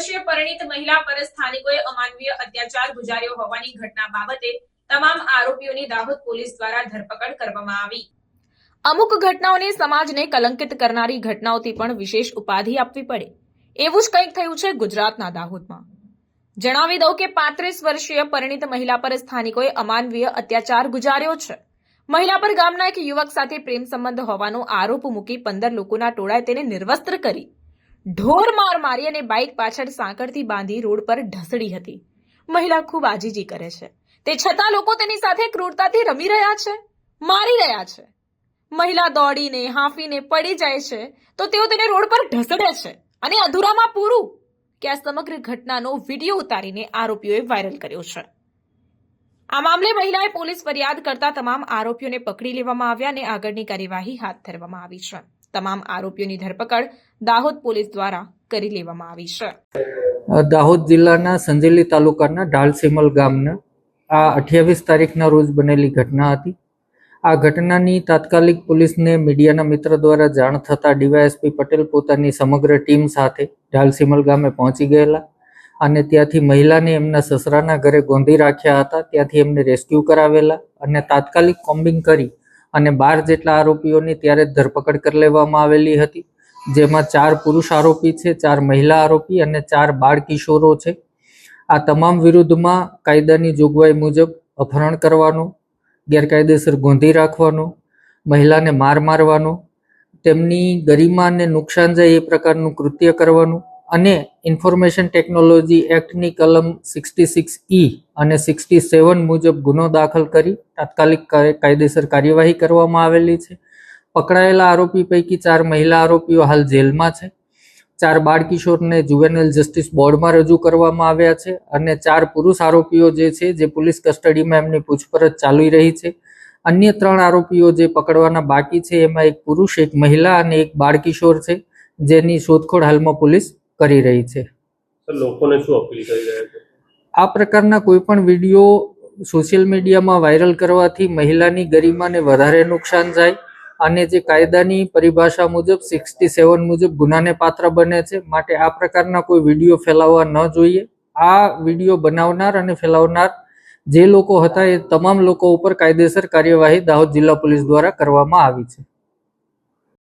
વર્ષીય પરિણીત મહિલા પર સ્થાનિકોએ અમાનવીય અત્યાચાર ગુજાર્યો હોવાની ઘટના બાબતે તમામ આરોપીઓની દાહોદ પોલીસ દ્વારા ધરપકડ કરવામાં આવી. અમુક ઘટનાઓને સમાજને કલંકિત કરનારી ઘટનાઓથી પણ વિશેષ ઉપાધિ આપવી પડે. એવું જ કંઈક થયું છે ગુજરાતના દાહોદમાં. જણાવી દઉં કે પાંત્રીસ વર્ષીય પરિણીત મહિલા પર સ્થાનિકોએ અમાનવીય અત્યાચાર ગુજાર્યો છે. મહિલા પર ગામના એક યુવક સાથે પ્રેમ સંબંધ હોવાનો આરોપ મૂકી પંદર લોકોના ટોળાએ તેને નિર્વસ્ત્ર કરી ઢોર માર મારી અને બાઇક પાછળ સાંકળથી બાંધી રોડ પર ઢસડી હતી. મહિલા ખૂબ આજીજી કરે છે. તે છતાં લોકો તેની સાથે ક્રૂરતાથી રમી રહ્યા છે. મારી રહ્યા છે. મહિલા દોડીને, હાંફીને પડી જાય છે, તો તેઓ તેને રોડ પર ઢસડે છે અને અધૂરામાં પૂરું. કે આ સમગ્ર ઘટનાનો વીડિયો ઉતારીને આરોપીઓએ વાયરલ કર્યો છે. આ મામલે મહિલાએ પોલીસ ફરિયાદ કરતા તમામ આરોપીઓને પકડી લેવામાં આવ્યા અને આગળની કાર્યવાહી હાથ ધરવામાં આવી છે. તમામ આરોપીઓની ધરપકડ દાહોદ પોલીસ દ્વારા કરી લેવામાં આવી છે. દાહોદ જિલ્લાના સંજેલી તાલુકાના ઢાલસીમલ ગામના આ અઠ્યાવીસ તારીખના રોજ બનેલી ઘટના હતી. આ ઘટનાની તાત્કાલિક પોલીસને મીડિયાના મિત્ર દ્વારા જાણ થતાં ડીવાયએસપી પટેલ પોતાની સમગ્ર ટીમ સાથે ઢાલસીમલ ગામે પહોંચી ગયેલા અને ત્યાંથી મહિલાને એમના સસરાના ઘરે ગોંધી રાખ્યા હતા. ત્યાંથી એમને રેસ્ક્યુ કરાવેલા અને તાત્કાલિક કોમ્બિંગ કરી અને બાર જેટલા આરોપીઓની ત્યારે ધરપકડ કરી લેવામાં આવેલી હતી. જેમાં ચાર પુરુષ આરોપી છે, ચાર મહિલા આરોપી અને ચાર બાળ કિશોરો છે. આ તમામ વિરુદ્ધમાં કાયદાની જોગવાઈ મુજબ અપહરણ કરવાનો, ગેરકાયદેસર ગોંધી રાખવાનો, મહિલાને માર મારવાનો, તેમની ગરિમાને નુકસાન જાય એ પ્રકારનું કૃત્ય કરવાનું અને ઇન્ફોર્મેશન ટેકનોલોજી એક્ટની કલમ સિક્સટી સિક્સ ઈ અને સિક્સટી સેવન મુજબ ગુનો દાખલ કરી તાત્કાલિક કાયદેસર કાર્યવાહી કરવામાં આવેલી છે. પકડાયેલા આરોપી પૈકી ચાર મહિલા આરોપીઓ હાલ જેલમાં છે. ચાર બાળકિશોરને જુવેનલ જસ્ટિસ બોર્ડમાં રજૂ કરવામાં આવ્યા છે અને ચાર પુરુષ આરોપીઓ જે છે જે પોલીસ કસ્ટડીમાં એમની પૂછપરછ ચાલી રહી છે. અન્ય ત્રણ આરોપીઓ જે પકડવાના બાકી છે એમાં એક પુરુષ, એક મહિલા અને એક બાળકિશોર છે જેની શોધખોળ હાલમાં પોલીસ કરી રહી છે. લોકોને શું અપીલ કરી રહ્યા છે? આ પ્રકારના કોઈ પણ વીડિયો સોશિયલ મીડિયામાં વાયરલ કરવાથી મહિલાની ગરિમાને વધારે નુકસાન જાય અને જે કાયદાની પરિભાષા મુજબ સિક્સટી સેવન મુજબ ગુનાને પાત્ર બને છે માટે આ પ્રકારના કોઈ વીડિયો ફેલાવવા ન જોઈએ. આ વીડિયો બનાવનાર અને ફેલાવનાર જે લોકો હતા એ તમામ લોકો ઉપર કાયદેસર કાર્યવાહી દાહોદ જિલ્લા પોલીસ દ્વારા કરવામાં આવી છે.